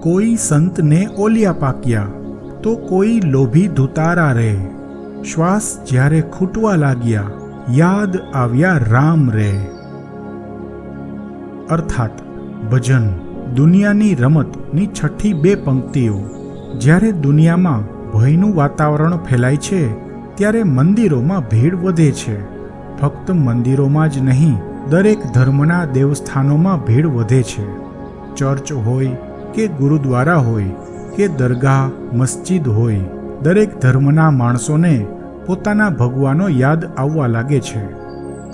કોઈ સંતને ઓલિયા પાક્યા, તો કોઈ લોભી ધુતારા રે શ્વાસ જ્યારે ખૂટવા લાગ્યા, યાદ આવ્યા રામ રે. અર્થાત, ભજન દુનિયાની રમતની છઠ્ઠી બે પંક્તિઓ. જ્યારે દુનિયામાં ભયનું વાતાવરણ ફેલાય છે, ત્યારે મંદિરોમાં ભીડ વધે છે. ફક્ત મંદિરોમાં જ નહીં, દરેક ધર્મના દેવસ્થાનોમાં ભીડ વધે છે. ચર્ચ હોય કે ગુરુદ્વારા હોય કે દરગાહ, મસ્જિદ હોય, દરેક ધર્મના માણસોને પોતાના ભગવાનો યાદ આવવા લાગે છે.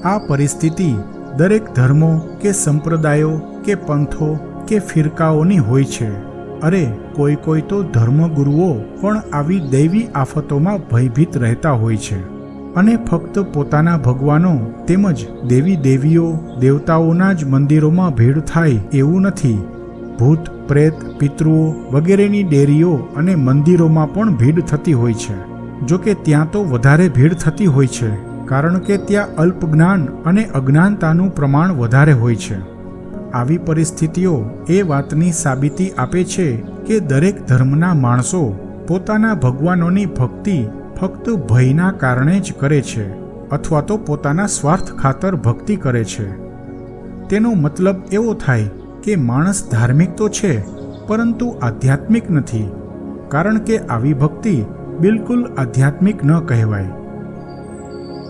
આ પરિસ્થિતિ દરેક ધર્મો કે સંપ્રદાયો કે પંથો કે ફિરકાઓની હોય છે. અરે, કોઈ કોઈ તો ધર્મગુરુઓ પણ આવી દૈવી આફતોમાં ભયભીત રહેતા હોય છે. અને ફક્ત પોતાના ભગવાનો તેમજ દેવી દેવીઓ, દેવતાઓના જ મંદિરોમાં ભીડ થાય એવું નથી. ભૂત, પ્રેત પિતૃઓ વગેરેની ડેરીઓ અને મંદિરોમાં પણ ભીડ થતી હોય છે. જો કે ત્યાં તો વધારે ભીડ થતી હોય છે, કારણ કે ત્યાં અલ્પ જ્ઞાન અને અજ્ઞાનતાનું પ્રમાણ વધારે હોય છે. આવી પરિસ્થિતિઓ એ વાતની સાબિતી આપે છે કે દરેક ધર્મના માણસો પોતાના ભગવાનોની ભક્તિ ફક્ત ભયના કારણે જ કરે છે, અથવા તો પોતાના સ્વાર્થ ખાતર ભક્તિ કરે છે. તેનો મતલબ એવો થાય કે માણસ ધાર્મિક તો છે, પરંતુ આધ્યાત્મિક નથી, કારણ કે આવી ભક્તિ બિલકુલ આધ્યાત્મિક ન કહેવાય.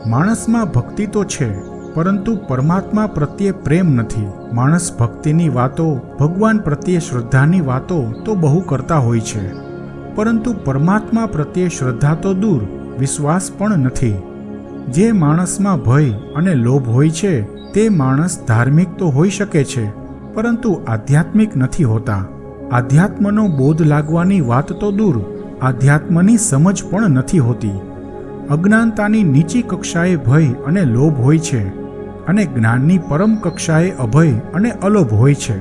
માણસમાં ભક્તિ તો છે, પરંતુ પરમાત્મા પ્રત્યે પ્રેમ નથી. માણસ ભક્તિની વાતો, ભગવાન પ્રત્યે શ્રદ્ધાની વાતો તો બહુ કરતા હોય છે. પરંતુ પરમાત્મા પ્રત્યે શ્રદ્ધા તો દૂર, વિશ્વાસ પણ નથી. જે માણસમાં ભય અને લોભ હોય છે, તે માણસ ધાર્મિક તો હોઈ શકે છે. પરંતુ આધ્યાત્મિક નથી હોતા. આધ્યાત્મનો બોધ લાગવાની વાત તો દૂર, આધ્યાત્મની સમજ પણ નથી હોતી. અજ્ઞાનતાની નીચી કક્ષાએ ભય અને લોભ હોય છે અને જ્ઞાનની પરમ કક્ષાએ અભય અને અલોભ હોય છે.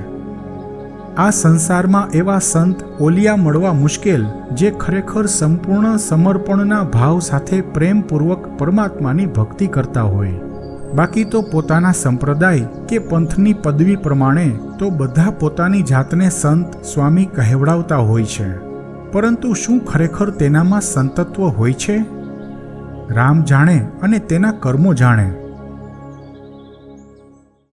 આ સંસારમાં એવા સંત ઓલિયા મળવા મુશ્કેલ જે ખરેખર સંપૂર્ણ સમર્પણના ભાવ સાથે પ્રેમપૂર્વક પરમાત્માની ભક્તિ કરતા હોય. બાકી તો પોતાના સંપ્રદાય કે પંથની પદવી પ્રમાણે તો બધા પોતાની જાતને સંત, સ્વામી કહેવડાવતા હોય છે. પરંતુ શું ખરેખર તેનામાં સંતત્વ હોય છે? રામ જાણે અને તેના કર્મો જાણે.